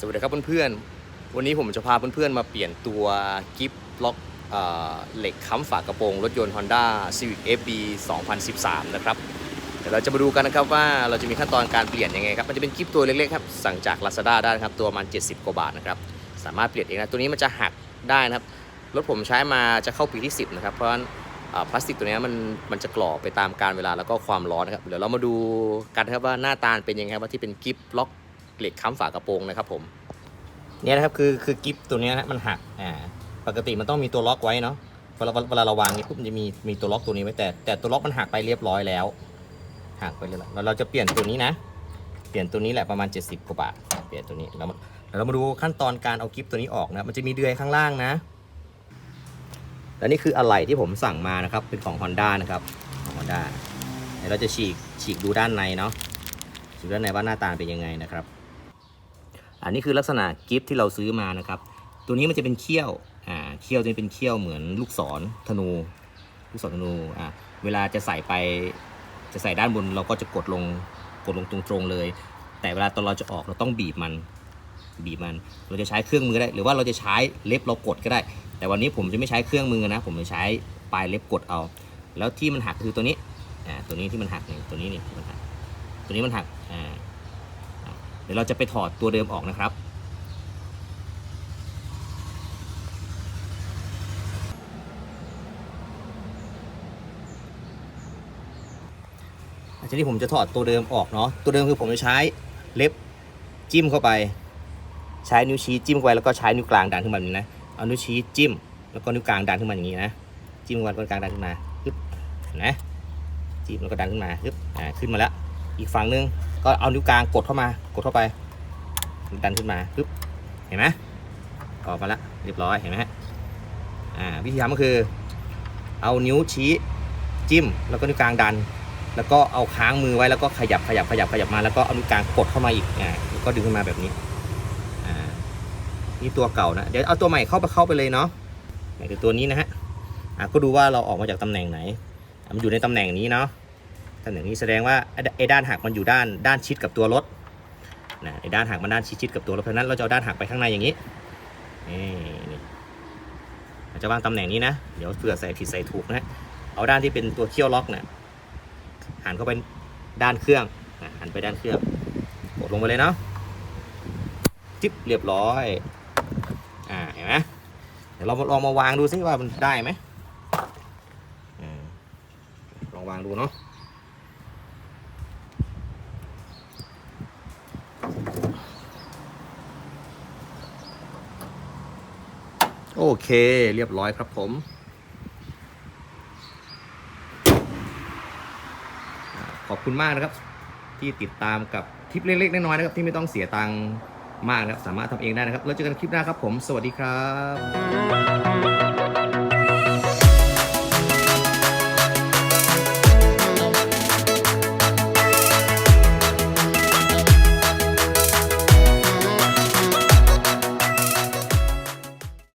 สวัสดีครับเพื่อนๆ วันนี้ผมจะพาเพื่อนๆ มาเปลี่ยนตัวกิฟล็อกเอเหล็กค้ำฝากระโปรงรถยนต์ Honda Civic FB 2013 นะครับ เดี๋ยวเราจะมาดูกันนะครับว่าเราจะมีขั้นตอนการเปลี่ยนยังไงครับ มันจะเป็นกิฟตัวเล็กๆครับ สั่งจาก Lazada ได้นะครับ ตัวประมัน 70 กว่าบาทนะครับ สามารถเปลี่ยนเองนะ ตัวนี้มันจะหักได้นะครับ รถผมใช้มาจะเข้าปีที่ 10 นะครับ เพราะฉะนั้นพลาสติกตัวนี้มันมันจะกรอบไปตามการเวลาแล้วก็ความร้อนนะครับ เดี๋ยวเรามาดูกันนะครับว่าหน้าตาเป็นยังไงครับว่าที่เป็นกิฟล็อก เหล็กค้ำฝากระโปรงนะครับผมเนี่ยนะครับคือคือกิฟตัวนี้นะมันหักอ่าปกติมันต้องมีตัวล็อกไว้เนาะเวลาเวลาเราวางนี่ปุ๊บมันจะมีมีตัวล็อกตัวนี้ไว้แต่แต่ตัวล็อกมันหักไปเรียบร้อยแล้วหักไปเลยละแล้วเราจะเปลี่ยนตัวนี้นะ เปลี่ยนตัวนี้แหละประมาณ 70กว่าบาทเปลี่ยนตัวนี้แล้วเรามาดูขั้นตอนการเอากิฟตัวนี้ออกนะมันจะมีเดือยข้างล่างนะและนี่คืออะไหล่ที่ผมสั่งมานะครับเป็นของ Honda นะครับของ Honda เดี๋ยวเราจะฉีกฉีกดูด้านในเนาะฉีกด้านในว่าหน้าตาเป็นยังไงนะครับ อันนี้คือลักษณะกิฟที่เราซื้อมานะครับ ตัวนี้มันจะเป็นเขี้ยวอ่าเขี้ยวจะเป็นเขี้ยวเหมือนลูกศรธนู ลูกศรธนูอ่าเวลาจะใส่ไปจะใส่ด้านบนเราก็จะกดลงกดลงตรงๆเลย แต่เวลาตอนเราจะออกเราต้องบีบมันบีบมัน เราจะใช้เครื่องมือได้ หรือว่าเราจะใช้เล็บเรากดก็ได้ แต่วันนี้ผมจะไม่ใช้เครื่องมือนะ ผมจะใช้ปลายเล็บกดเอา แล้วที่มันหักคือตัวนี้อ่าตัวนี้ที่มันหักนี่ตัวนี้นี่ที่มันหัก ตัวนี้มันหักอ่า ดี๋ยวเราจะไปถอดตัวเดิมออกนะครับอันนี้ผมจะถอดตัวเดิมออกเนาะ ตัวเดิมคือผมจะใช้เล็บจิ้มเข้าไป ใช้นิ้วชี้จิ้มเข้าไปแล้วก็ใช้นิ้วกลางดันขึ้นมาแบบนี้นะ เอานิ้วชี้จิ้ม แล้วก็นิ้วกลางดันขึ้นมาอย่างนี้นะ จิ้มเข้แล้วก็กลางดันขึ้นมาปึ๊บนไหมจิ้มแล้วก็ดันขึ้นมาปึ๊บอ่า ขึ้นมาแล้ว อีกฝั่งนึง ก็เอานิ้วกลางกดเข้ามากดเข้าไปดันขึ้นมาปึ๊บเห็นไหมออกมาแล้วเรียบร้อยเห็นไหมฮะอ่าวิธีทำก็คือ เอานิ้วชี้จิ้ม แล้วก็นิ้วกลางดัน แล้วก็เอาค้างมือไว้แล้วก็ขยับขยับขยับขยับมาแล้วก็เอานิ้วกลางกดเข้ามาอีกอ่าแล้วก็ดึงขึ้นมาแบบนี้อ่านี่ตัวเก่านะเดี๋ยวเอาตัวใหม่เข้าไปเข้าไปเลยเนาะหมายถึงตัวนี้นะฮะอ่าก็ดูว่าเราออกมาจากตำแหน่งไหนมันอยู่ในตำแหน่งนี้เนาะ ตำแหน่งนี้แสดงว่าไอ้ด้านหักมันอยู่ด้านด้านชิดกับตัวรถนะไอ้ด้านหักมันด้านชิดๆกับตัวรถเพราะนั้นเราจะเอาด้านหักไปข้างในอย่างนี้นี่จะวางตำแหน่งนี้นะ เดี๋ยวเผื่อใส่ผิดใส่ถูกนะเอาด้านที่เป็นตัวเขี้ยวล็อกเนี่ยหันเข้าไปด้านเครื่องนะหันไปด้านเครื่องกดลงไปเลยเนาะจิ๊บเรียบร้อยอ่าเห็นไหมเดี๋ยวเราลองมาวางดูซิว่ามันได้ไหมลองวางดูเนาะ โอเค เรียบร้อยครับผมขอบคุณมากนะครับ ที่ติดตามกับคลิปเล็กๆน้อยๆนะครับ ที่ไม่ต้องเสียตังค์มากนะครับ สามารถทำเองได้นะครับ แล้วเจอกันคลิปหน้าครับผม สวัสดีครับ